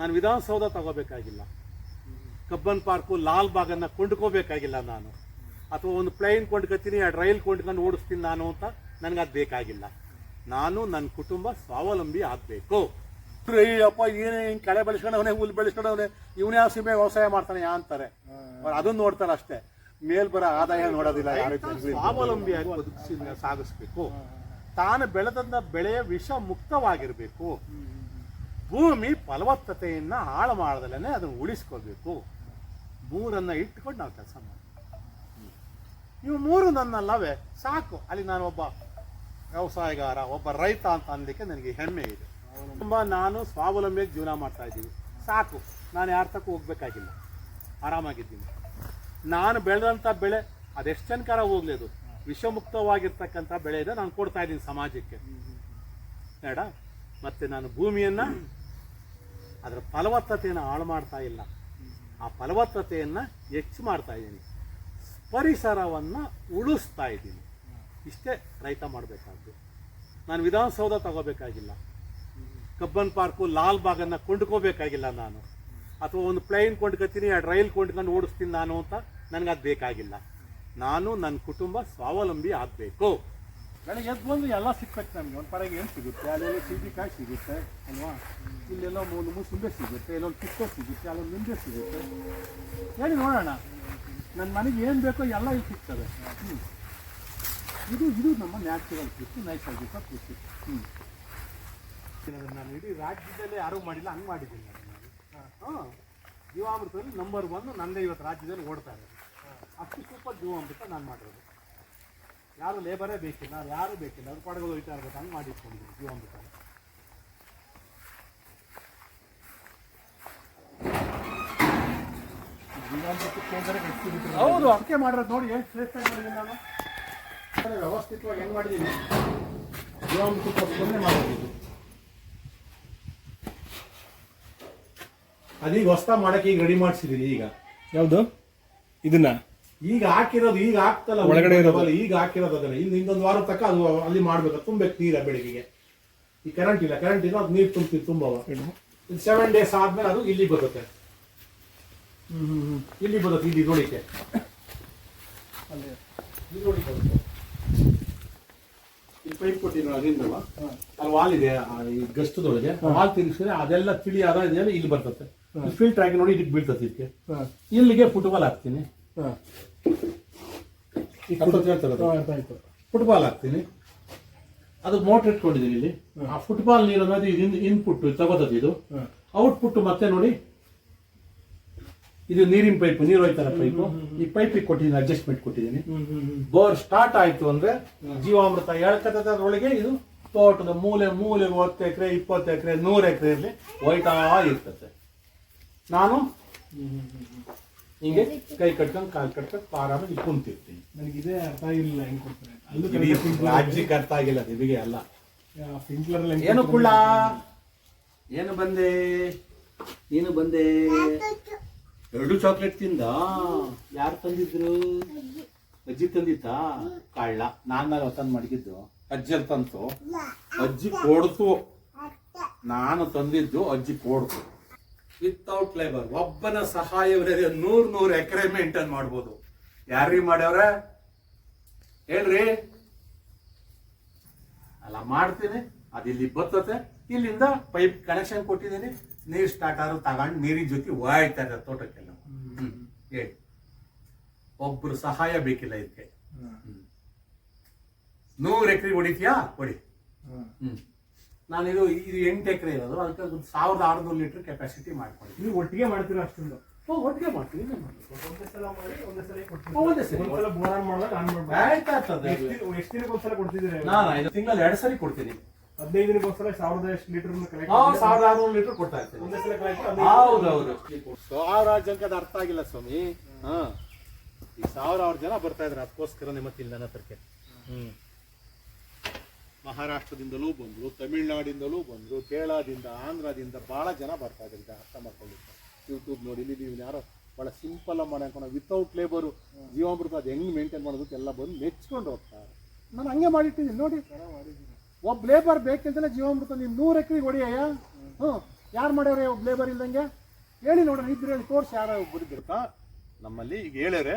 ನಾನು ವಿಧಾನಸೌಧ ತಗೋಬೇಕಾಗಿಲ್ಲ. Cubbon park Lal ಬಾಗನ್ನ ಕೊಂಡ್ಕೋಬೇಕಾಗಿಲ್ಲ ನಾನು. ಅಥವಾ ಒಂದು ಪ್ಲೇನ್ ಕೊಂಡ್ಕೊತೀನಿ ಎರಡು ರೈಲ್ ಕೊಂಡ್ಕೊಂಡು ಓಡಿಸ್ತೀನಿ ನಾನು ಅಂತ ನನಗೆ ಅದು ಬೇಕಾಗಿಲ್ಲ. ನಾನು ನನ್ನ ಕುಟುಂಬ ಸ್ವಾವಲಂಬಿ ಆಗಬೇಕು. ಅಯ್ಯಪ್ಪ ಏನೇ ಹಿಂಗೆ ಕಳೆ ಬೆಳೆಸ್ಕೊಂಡವನೇ ಹುಲ್ ಬೆಳೆಸ್ಕೊಂಡವನೇ ಇವನೇ ಸೀಮೆ ವ್ಯವಸಾಯ ಮಾಡ್ತಾನೆ ಯಾ ಅಂತಾರೆ. ಅದನ್ನ ನೋಡ್ತಾರೆ ಅಷ್ಟೇ. ಮೇಲ್ ಬರೋ ಆದಾಯ ನೋಡೋದಿಲ್ಲ ಸ್ವಾವಲಂಬಿಯಾಗಿ ಬದುಕಿಸಿ ಸಾಗಿಸ್ಬೇಕು. ತಾನು ಬೆಳೆದಂತ ಬೆಳೆಯ ವಿಷ ಮುಕ್ತವಾಗಿರಬೇಕು. ಭೂಮಿ ಫಲವತ್ತತೆಯನ್ನು ಹಾಳು ಮಾಡದಲ್ಲೇ ಅದನ್ನು ಉಳಿಸ್ಕೋಬೇಕು. ಮೂರನ್ನು ಇಟ್ಕೊಂಡು ನಾವು ಕೆಲಸ ಮಾಡಿ ಇವು ಮೂರು ನನ್ನಲ್ಲವೇ ಸಾಕು. ಅಲ್ಲಿ ನಾನು ಒಬ್ಬ ವ್ಯವಸಾಯಗಾರ ಒಬ್ಬ ರೈತ ಅಂತ ಅನ್ಲಿಕ್ಕೆ ನನಗೆ ಹೆಮ್ಮೆ ಇದೆ. ತುಂಬ ನಾನು ಸ್ವಾವಲಂಬಿಯಾಗಿ ಜೀವನ ಮಾಡ್ತಾ ಇದ್ದೀನಿ. ಸಾಕು. ನಾನು ಯಾರ ತಕ್ಕೂ ಹೋಗ್ಬೇಕಾಗಿಲ್ಲ. ಆರಾಮಾಗಿದ್ದೀನಿ. ನಾನು ಬೆಳೆದಂಥ ಬೆಳೆ ಅದೆಷ್ಟು ಜನಕಾರ ಹೋಗ್ಲಿ ಅದು. ವಿಷಮುಕ್ತವಾಗಿರ್ತಕ್ಕಂಥ ಬೆಳೆ ಇದೆ. ನಾನು ಕೊಡ್ತಾ ಇದ್ದೀನಿ ಸಮಾಜಕ್ಕೆ. ಬೇಡ. ಮತ್ತೆ ನಾನು ಭೂಮಿಯನ್ನ ಅದರ ಫಲವತ್ತತೆಯನ್ನು ಹಾಳು ಮಾಡ್ತಾ ಇಲ್ಲ. ಆ ಫಲವತ್ತತೆಯನ್ನು ಹೆಚ್ಚು ಮಾಡ್ತಾ ಇದ್ದೀನಿ. ಪರಿಸರವನ್ನು ಉಳಿಸ್ತಾ ಇದ್ದೀನಿ. ಇಷ್ಟೇ ರೈತ ಮಾಡಬೇಕಾದ್ದು. ನಾನು ವಿಧಾನಸೌಧ ತಗೋಬೇಕಾಗಿಲ್ಲ. ಕಬ್ಬನ್ ಪಾರ್ಕು ಲಾಲ್ ಬಾಗನ್ನ ಕೊಂಡ್ಕೋಬೇಕಾಗಿಲ್ಲ ನಾನು. ಅಥವಾ ಒಂದು ಪ್ಲೇನ್ ಕೊಂಡ್ಕೊತೀನಿ ಎರಡು ರೈಲ್ ಕೊಂಡ್ಕೊಂಡು ಓಡಿಸ್ತೀನಿ ನಾನು ಅಂತ ನನಗೆ ಅದು ಬೇಕಾಗಿಲ್ಲ. ನಾನು ನನ್ನ ಕುಟುಂಬ ಸ್ವಾವಲಂಬಿ ಆಗಬೇಕು. ಬೆಳಗ್ಗೆ ಎದ್ದು ಬಂದು ಎಲ್ಲ ಸಿಕ್ಬೇಕು ನಮಗೆ. ಒಂದು ಪರಗೆ ಏನು ಸಿಗುತ್ತೆ? ಅಲ್ಲೆಲ್ಲ ಕಾಯಿ ಸಿಗುತ್ತೆ ಅಲ್ವಾ? ಇಲ್ಲೆಲ್ಲ ಮೂಲು ಮುಸುಂಬೆ ಸಿಗುತ್ತೆ ಇಲ್ಲೊಂದು ಕಿತ್ತೋ ಸಿಗುತ್ತೆ ಅಲ್ಲೊಂದು ನಿಂಬೆ ಸಿಗುತ್ತೆ. ಹೇಳಿ ನೋಡೋಣ. ನನ್ನ ಮನೆಗೆ ಏನು ಬೇಕೋ ಎಲ್ಲ ಇಲ್ಲಿ ಸಿಗ್ತದೆ. ಹ್ಞೂ ಇದು ಇದು ನಮ್ಮ ನ್ಯಾಚುರಲ್ ಕೃಷಿ ನೈಸರ್ಗಿಕ ಕೃಷಿ ಹ್ಞೂ ನಾನು ಇಡೀ ರಾಜ್ಯದಲ್ಲಿ ಯಾರೂ ಮಾಡಿಲ್ಲ ಹಂಗೆ ಮಾಡಿದ್ದೀನಿ ನಾನು. ಹಾಂ. ಜೀವಾಮೃತದಲ್ಲಿ ನಂಬರ್ ಒನ್ ನಂದೇ ಇವತ್ತು ರಾಜ್ಯದಲ್ಲಿ ಓಡ್ತಾ ಇದೆ ಅಷ್ಟು ಸೂಪರ್ ಜೀವಾಮೃತ ನಾನು ಮಾಡಿರೋದು. ಯಾರು ಲೇಬರೇ ಬೇಕಿಲ್ಲ ಯಾರು ಬೇಕಿಲ್ಲ ಅವ್ರು ಪಾಡಗಳು ಹೋಯ್ತಾ ಇರ್ಬೇಕು ಹಂಗೆ ಮಾಡಿಟ್ಕೊಂಡಿದ್ದೀನಿ ಬಿಟ್ಟು ಹೌದು ಅದಕ್ಕೆ ಮಾಡಿರೋದು ನೋಡಿ ಎಷ್ಟು ಶ್ರೇಷ್ಠ ಮಾಡಿದ್ದೀನಿ ನಾನು. ಅದೇ ವ್ಯವಸ್ಥಿತವಾಗಿ ಹೆಂಗೆ ಮಾಡಿದ್ದೀನಿ ಜೀವಾಮೃತಕ್ಕೆ ಮಾಡಿದ್ದೀನಿ ಅದೀಗ ಹೊಸ ಮಾಡಕ್ಕೆ ಈಗ ರೆಡಿ ಮಾಡಿಸಿದೀನಿ ಈಗ. ಯಾವುದು? ಇದನ್ನ? ಈಗ ಹಾಕಿರೋದು ಈಗ ಹಾಕ್ತಲ್ಲ ಒಳಗಡೆ ಇರೋದು. ಈಗ ಹಾಕಿರೋದು ಅದನ್ನ. ಇನ್ನು ಇನ್ನೊಂದು ವಾರ ತಕ್ಕ ಅದು ಅಲ್ಲಿ ಮಾಡ್ಬೇಕು ತುಂಬಬೇಕು ನೀರ ಬೆಳಿಗ್ಗೆ. ಈ ಕರೆಂಟ್ ಇಲ್ಲ ಕರೆಂಟ್ ಇಲ್ಲ ಅದು ನೀರು ತುಂಬ್ತೀವಿ ತುಂಬವ. ಇದು ಸೆವೆನ್ ಡೇಸ್ ಆದ್ಮೇಲೆ ಅದು ಇಲ್ಲಿ ಬರುತ್ತೆ. ಇಲ್ಲಿ ಬರುತ್ತೆ ಇಲ್ಲಿ ನೋಡಿಕೆ. ಇಲ್ಲಿ ನೋಡಿ ಬರುತ್ತೆ. ಈ ಪೈಪ್ ಕೊಟ್ಟಿರೋ ಅಲ್ಲಿ ವಾಲ್ ಇದೆ ಈ ಗಸ್ತದೊಳಗೆ. ವಾಲ್ ತಿರುಗಿಸಿದ್ರೆ ಅದೆಲ್ಲ ತಿಳಿ ಆದ ಇದೆಯಲ್ಲ ಇಲ್ಲಿ ಬರ್ತದೆ. ಫಿಲ್ಟರ್ ಆಗಿ ನೋಡಿ ಇದಕ್ಕೆ ಬೀಳ್ತದೆ ಇದಕ್ಕೆ ಇಲ್ಲಿಗೆ ಫುಟ್ಬಾಲ್ ಹಾಕ್ತೀನಿ. ಫುಟ್ಬಾಲ್ ಹಾಕ್ತೀನಿ. ಅದು ಮೋಟರ್ ಇಟ್ಕೊಂಡಿದ್ದೀನಿ ಇಲ್ಲಿ. ಆ ಫುಟ್ಬಾಲ್ ನೀರು ಅನ್ನೋದು ಇದು ಇನ್ಪುಟ್ ತಗೋತದ ಇದು. ಔಟ್ಪುಟ್ ಮತ್ತೆ ನೋಡಿ ಇದು ನೀರಿನ ಪೈಪ್ ನೀರು ಹೋಯ್ತಾರ ಪೈಪು ಈ ಪೈಪಿಗೆ ಕೊಟ್ಟಿದ್ದೀನಿ ಅಡ್ಜಸ್ಟ್ಮೆಂಟ್ ಕೊಟ್ಟಿದ್ದೀನಿ. ಬೋರ್ ಸ್ಟಾರ್ಟ್ ಆಯ್ತು ಅಂದ್ರೆ ಜೀವಾಮೃತ ಎಳ್ಕತ್ತದ್ರೊಳಗೆ ಇದು ತೋಟದ ಮೂಲೆ ಮೂಲೆ ಹತ್ತು ಎಕರೆ ಇಪ್ಪತ್ತು ಎಕರೆ ನೂರು ಎಕರೆ ಇರಲಿ ಹೋಯ್ತಾ ಇರ್ತದೆ. ನಾನು ಹಿಂಗೆ ಕೈ ಕಟ್ಕೊಂಡು ಕಾಲು ಕಟ್ಕೊಂಡು ಆರಾಮಾಗಿ ನನಗೆ ಇದೇ ಅರ್ಥ ಆಗಿಲ್ಲ ಹೆಂಗ್ ಕೊಡ್ತಾರೆ. ಅಲ್ಲೂ ರಾಜ್ಯಕ್ಕೆ ಅರ್ಥ ಆಗಿಲ್ಲ ನಿಮಗೆ ಅಲ್ಲ. ಸ್ಪ್ರಿಂಕ್ಲರ್ ಏನು ಕುಳ್ಳ? ಏನು ಬಂದೆ? ನೀನು ಬಂದೆ? ಎರಡು ಚಾಕ್ಲೇಟ್ ತಿಂದ? ಯಾರು ತಂದಿದ್ರು? ಅಜ್ಜಿ ತಂದಿತ್ತಾ? ಕಳ್ಳ. ನಾನು ಹೊತ್ತಂದು ಮಡಗಿದ್ದು. ಅಜ್ಜಿ ತಂತು. ಅಜ್ಜಿ ಕೊಡ್ತು. ನಾನು ತಂದಿದ್ದು ಅಜ್ಜಿ ಕೊಡ್ತು. ವಿತೌಟ್ ಲೇಬರ್ ಒಬ್ಬನ ಸಹಾಯವಿಲ್ಲದೆ ನೂರ್ ನೂರ್ ಎಕರೆ ಮೇಂಟೈನ್ ಮಾಡ್ಬೋದು. ಯಾರೀ ಮಾಡ್ಯವ್ರ? ಹೇಳ್ರಿ. ಅಲ್ಲ ಮಾಡ್ತೀನಿ. ಅದಿಲ್ಲಿ ಬರ್ತತೆ ಇಲ್ಲಿಂದ ಪೈಪ್ ಕನೆಕ್ಷನ್ ಕೊಟ್ಟಿದ್ದೀನಿ. ನೀರು ಸ್ಟಾರ್ಟ್ ಆದ್ರೂ ತಗೊಂಡು ನೀರಿನ ಜೊತೆ ಹೋಯ್ತಾ ಇದ್ದಾರೆ ತೋಟಕ್ಕೆಲ್ಲ. ಹೇಳಿ. ಒಬ್ರು ಸಹಾಯ ಬೇಕಿಲ್ಲ ಇದಕ್ಕೆ. ನೂರ್ ಎಕರೆ ಹೊಡಿತೀಯಾ? ಹೊಡಿ. ಹ್ಮ್. ನಾನು ಇದು ಇದು ಎಂಟು ಎಕರೆ ಇರೋದು ಅದಕ್ಕೆ ಒಂದು ಸಾವಿರದ ಆರುನೂರು ಲೀಟರ್ ಕೆಪಾಸಿಟಿ ಮಾಡ್ಕೊಂಡಿದ್ದೀನಿ ನೀವು ಒಟ್ಟಿಗೆ ಮಾಡ್ತೀರಾ ಅಷ್ಟೊಂದು? ಓ, ಒಟ್ಟಿಗೆ ಮಾಡ್ತೀವಿ ಇನ್ನೇನ್ ಮಾಡ್ಬೇಕು? ಒಂದೇ ಸಲ ಮಾಡಿ ಒಂದೇ ಸಲ ಕೊಡ್ತೀವಿ. ಒಂದೇ ಸಲ. ಒಂದ್ಸಲ ಬೋರ್ ಮಾಡಿದಾಗ ಆನ್ ಮಾಡ್ಬೋದು. ಆಯ್ತಾ ಇರ್ತದೆ. ಎಷ್ಟು ದಿನಕ್ಕೆ ಒಂದ್ಸಲ ಕೊಡ್ತಿದ್ದೀರಿ? ನಾನು ಐದು ತಿಂಗಳಲ್ಲಿ ಎರಡು ಸರಿ ಕೊಡ್ತೀನಿ. ಹದಿನೈದು ದಿನಕ್ಕೊಂದ್ಸಲ ಸಾವಿರದ ಎಷ್ಟು ಲೀಟರ್ ಕಲೆಕ್ಟ್ ನಾವು ಸಾವಿರದ ಆರುನೂರು ಲೀಟರ್ ಕೊಡ್ತಾ ಇರ್ತೀನಿ. ಒಂದೇ ಸಲ ಕಲೆಕ್ಟ್ ಹೌದೌದು ಸಾವಿರ ಜನಕ್ಕೆ ಅದು ಅರ್ಥ ಆಗಿಲ್ಲ ಸ್ವಾಮಿ. ಹಾ. ಈ ಸಾವಿರಾರು ಜನ ಬರ್ತಾ ಇದ್ರೆ ಅದಕ್ಕೋಸ್ಕರ ನಿಮ್ಮ ಇಲ್ಲಿ ನನ್ನ ಹತ್ರಕ್ಕೆ. ಹ್ಮ್. ಮಹಾರಾಷ್ಟ್ರದಿಂದಲೂ ಬಂದರು ತಮಿಳ್ನಾಡಿಂದಲೂ ಬಂದರು ಕೇರಳದಿಂದ ಆಂಧ್ರದಿಂದ ಭಾಳ ಜನ ಬರ್ತಾ ಇದ್ದಾರೆ ಇದು ಅರ್ಥ ಮಾಡ್ಕೊಳ್ಳಿಕ್ಕೆ ಯೂಟ್ಯೂಬ್ ನೋಡಿ ಇಲ್ಲಿ ನೀವು ಯಾರೋ ಭಾಳ ಸಿಂಪಲ್ ಅಮ್ಮ ಅನ್ಕೊಂಡು ವಿತೌಟ್ ಲೇಬರು ಜೀವಾಮೃತ ಅದು ಹೆಂಗೆ ಮೇಂಟೈನ್ ಮಾಡೋದಕ್ಕೆ ಎಲ್ಲ ಬಂದು ಮೆಚ್ಕೊಂಡು ಹೋಗ್ತಾರೆ. ನಾನು ಹಂಗೆ ಮಾಡಿಟ್ಟಿದ್ದೀನಿ ನೋಡಿ. ಒಬ್ಬ ಲೇಬರ್ ಬೇಕಂತಲೇ ಜೀವಾಮೃತ ನೀವು ನೂರು ಎಕರೆಗೆ ಹೊಡಿಯಯ್ಯ? ಹ್ಞೂ ಯಾರು ಮಾಡ್ಯಾವ್ರೆ ಒಬ್ಬ ಲೇಬರ್ ಇಲ್ದಂಗೆ? ಹೇಳಿ ನೋಡೋಣ ಇದ್ರೆ ಹೇಳಿ ತೋರಿಸಿ ಯಾರು ಒಬ್ಬರಿದ್ದಿರ್ತಾ ನಮ್ಮಲ್ಲಿ ಈಗ ಹೇಳ್ಯಾರೆ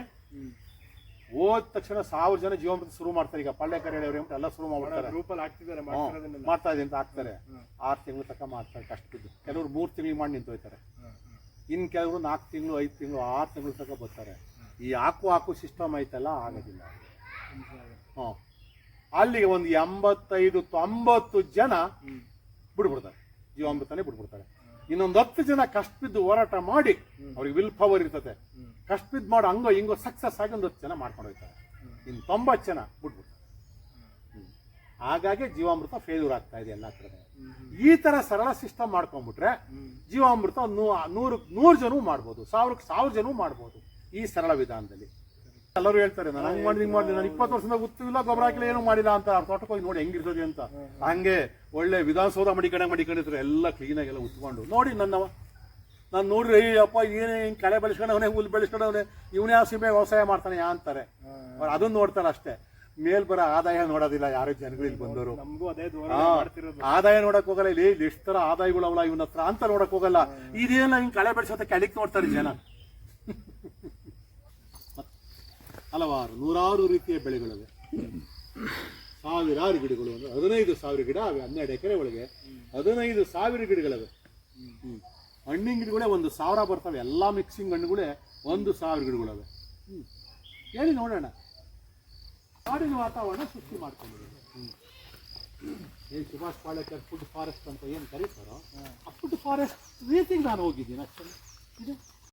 ಹೋದ ತಕ್ಷಣ ಸಾವಿರ ಜನ ಜೀವಾಮೃತ ಶುರು ಮಾಡ್ತಾರೆ. ಈಗ ಪಳ್ಳೆಕರ್ ಅಂತ ಎಲ್ಲ ಶುರು ಮಾಡ್ತಾರೆ ಹಾಕ್ತಿದ್ದಾರೆ ಮಾಡ್ತಾ ಇದೆ ಅಂತ ಹಾಕ್ತಾರೆ. ಆರು ತಿಂಗಳು ತನಕ ಮಾಡ್ತಾರೆ ಕಷ್ಟ ಬಿದ್ದು ಕೆಲವರು ಮೂರು ತಿಂಗಳು ಮಾಡಿ ನಿಂತೋಯ್ತಾರೆ. ಇನ್ನು ಕೆಲವರು ನಾಲ್ಕು ತಿಂಗಳು ಐದು ತಿಂಗಳು ಆರು ತಿಂಗಳು ತನಕ ಬರ್ತಾರೆ. ಈ ಹಾಕು ಹಾಕು ಸಿಸ್ಟಮ್ ಐತಲ್ಲ ಆಗೋದಿಲ್ಲ. ಹ್ಞೂ ಅಲ್ಲಿಗೆ ಒಂದು ಎಂಬತ್ತೈದು ತೊಂಬತ್ತು ಜನ ಬಿಡ್ಬಿಡ್ತಾರೆ ಜೀವಾಮೃತನೇ ಬಿಡ್ಬಿಡ್ತಾರೆ ಇನ್ನೊಂದು ಹತ್ತು ಜನ ಕಷ್ಟ ಬಿದ್ದು ಹೋರಾಟ ಮಾಡಿ ಅವ್ರಿಗೆ ವಿಲ್ ಪವರ್ ಇರ್ತದೆ. ಕಷ್ಟ ಬಿದ್ದು ಮಾಡೋ ಹಂಗೋ ಹಿಂಗೋ ಸಕ್ಸಸ್ ಆಗಿ ಒಂದು ಹತ್ತು ಜನ ಮಾಡ್ಕೊಂಡು ಹೋಗ್ತಾರೆ. ಇನ್ನು ತೊಂಬತ್ತು ಜನ ಬಿಟ್ಬಿಡ್ತಾರೆ. ಹಾಗಾಗಿ ಜೀವಾಮೃತ ಫೇಲ್ಯೂರ್ ಆಗ್ತಾ ಇದೆ ಎಲ್ಲ ಕಡೆ. ಈ ತರ ಸರಳ ಸಿಸ್ಟಮ್ ಮಾಡ್ಕೊಂಡ್ಬಿಟ್ರೆ ಜೀವಾಮೃತ ನೂ- ನೂರು ನೂರು ಜನವೂ ಮಾಡ್ಬೋದು. ಸಾವಿರಕ್ಕೆ ಸಾವಿರ ಜನವು ಮಾಡ್ಬೋದು ಈ ಸರಳ ವಿಧಾನದಲ್ಲಿ. ಎಲ್ಲರೂ ಹೇಳ್ತಾರೆ ನಾನು ಹಂಗ್ ಮಾಡಿದ್ ಹಿಂಗ್ ಮಾಡಿದೆ ನಾನು ಇಪ್ಪತ್ತು ವರ್ಷದಿಂದ ಗೊತ್ತಿಲ್ಲ ಗೊಬ್ಬರ ಹಾಕಿಲ್ಲ ಏನು ಮಾಡಿಲ್ಲ ಅಂತ ಅವ್ರ ತೋಟಕ್ಕೆ ಹೋಗಿ ನೋಡಿ ಹೆಂಗಿರ್ತದೆ ಅಂತ. ಹಂಗೆ ಒಳ್ಳೆ ವಿಧಾನಸೌಧ ಮಡಿಕಡೆ ಮಡಿಕೊಂಡಿರ್ತಾರೆ ಎಲ್ಲ ಕ್ಲೀನಾಗಿ ಎಲ್ಲ ಉತ್ಕೊಂಡು. ನೋಡಿ ನನ್ನವ ನಾನು ನೋಡ್ರಿ ಅಯ್ಯಪ್ಪ ಏನೇ ಹಿಂಗೆ ಕಳೆ ಬೆಳೆಸ್ಕೊಂಡವನೇ ಹುಲ್ ಬೆಳೆಸ್ಕೊಂಡವನೇ ಇವನೇ ಆ ಸೀಮೆ ವ್ಯವಸಾಯ ಮಾಡ್ತಾನೆ ಯಾ ಅಂತಾರೆ. ಅವ್ರು ಅದನ್ನ ನೋಡ್ತಾರೆ ಅಷ್ಟೇ. ಮೇಲ್ ಬರೋ ಆದಾಯ ನೋಡೋದಿಲ್ಲ ಯಾರು ಜನಗಳು ಇಲ್ಲಿ ಬಂದವರು ಆದಾಯ ನೋಡಕ್ ಹೋಗಲ್ಲ ಇಲ್ಲಿ ಎಷ್ಟರ ಎಷ್ಟು ತರ ಆದಾಯಗಳು ಅವಳ ಇವನ ಹತ್ರ ಅಂತ ನೋಡಕ್ ಹೋಗಲ್ಲ. ಇದೇನ ಹಿಂಗ್ ಕಳೆ ಬೆಳೆಸೋದಕ್ಕೆ ಕೆಳಕ್ ನೋಡ್ತಾರೆ ಜನ. ಹಲವಾರು ನೂರಾರು ರೀತಿಯ ಬೆಳೆಗಳಿವೆ. ಸಾವಿರಾರು ಗಿಡಗಳು ಅಂದ್ರೆ ಹದಿನೈದು ಸಾವಿರ ಗಿಡ ಅವೆ, ಹನ್ನೆರಡು ಎಕರೆ ಒಳಗೆ. ಹದಿನೈದು ಸಾವಿರ ಗಿಡಗಳಿವೆ. ಹಣ್ಣಿನ ಗಿಡಗಳೇ ಒಂದು ಸಾವಿರ ಬರ್ತವೆ. ಎಲ್ಲಾ ಮಿಕ್ಸಿಂಗ್ ಹಣ್ಣುಗಳೇ ಒಂದು ಸಾವಿರ ಗಿಡಗಳವೆ. ಹ್ಮ್. ಹೇಳಿ ನೋಡೋಣ. ಕಾಡಿನ ವಾತಾವರಣ ಸೃಷ್ಟಿ ಮಾಡ್ಕೊಂಡಿದೆ. ಏನ್ ಸುಭಾಷ್ ಪಾಳೇಕರ್ ಫುಡ್ ಫಾರೆಸ್ಟ್ ಅಂತ ಏನು ಕರೀತಾರೋ, ಆ ಫುಡ್ ಫಾರೆಸ್ಟ್ ರೀತಿಗೆ ನಾನು ಹೋಗಿದ್ದೀನಿ ಅಷ್ಟೇ. ಇದು